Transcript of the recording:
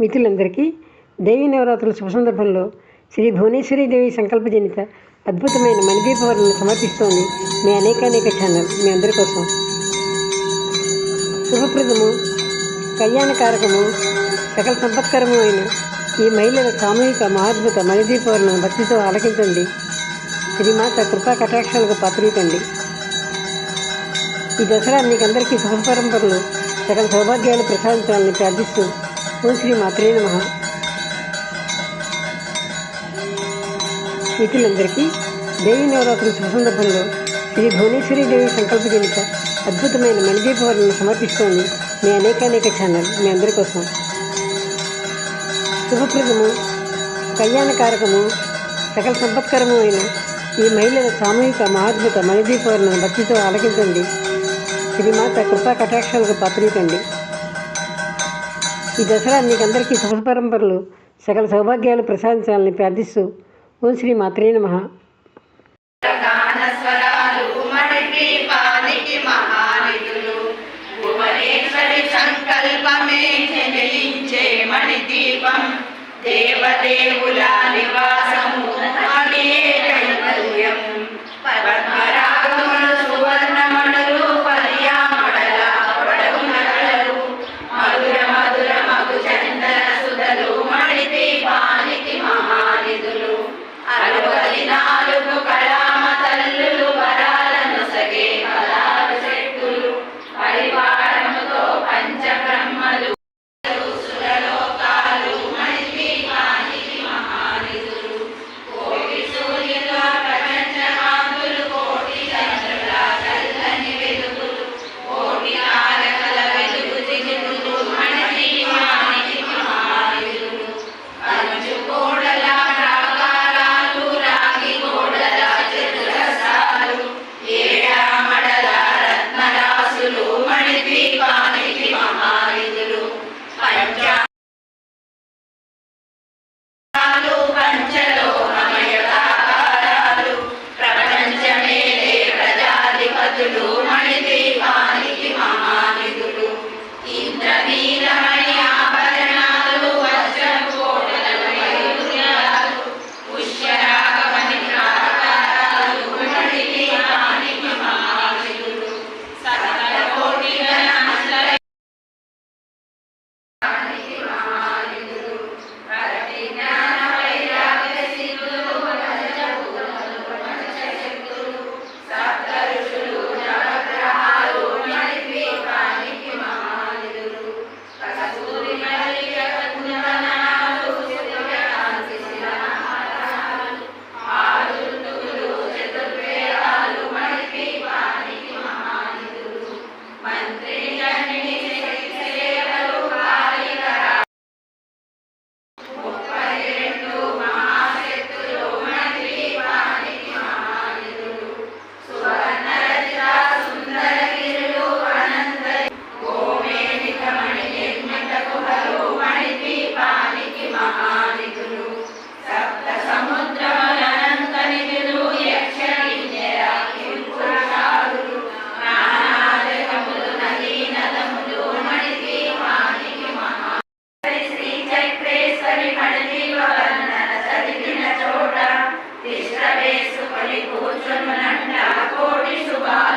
మిత్రులందరికీ దేవీ నవరాత్రుల శుభ సందర్భంలో శ్రీ భువనేశ్వరి దేవి సంకల్ప జనిత అద్భుతమైన మణిదీపవర్ణను సమర్పిస్తోంది మీ అనేకానేక ఛానల్ మీ అందరి కోసం. శుభప్రదము కళ్యాణకారకము సకల సంపత్కరము అయిన ఈ మహిళల సామూహిక మహాద్భుత మణిదీపవర్ణను భక్తితో ఆలకించండి. శ్రీమాత కృపా కటాక్షాలకు పాత్రీకండి ఈ దసరా మీకందరికీ శుభ పరంపరలు సకల సౌభాగ్యాలు ప్రసాదించాలని ప్రార్థిస్తూ ఓం శ్రీ మాత్రే నమ. మిత్రులందరికీ దేవి నవరాత్రుల శుభ సందర్భంలో శ్రీ భువనేశ్వరి దేవి సంకల్పజనిత అద్భుతమైన మణిదీపవర్ణను సమర్పిస్తోంది మీ అనేకానేక ఛానల్ మీ అందరి కోసం. శుభప్రదము కళ్యాణకారకము సకల సంపత్కరము అయిన ఈ మహిళల సామూహిక మహాద్భుత మణిదీపవర్ణను భక్తితో ఆలకించండి. శ్రీమాత కృపా కటాక్షాలకు పాత్రీకండి ఈ దసరా మీకు అందరికీ శుభ పరంపరలు సకల సౌభాగ్యాలు ప్రసాదించాలని ప్రార్థిస్తూ ఓం శ్రీ మాత్రే నమ. దేవదేవుల నివాసం చక్రేశ్వరి మణిదీపవర్ణన చదివిన చోట తిష్ట వేసుకొని కూర్చునునంట కోటి శుభాలు.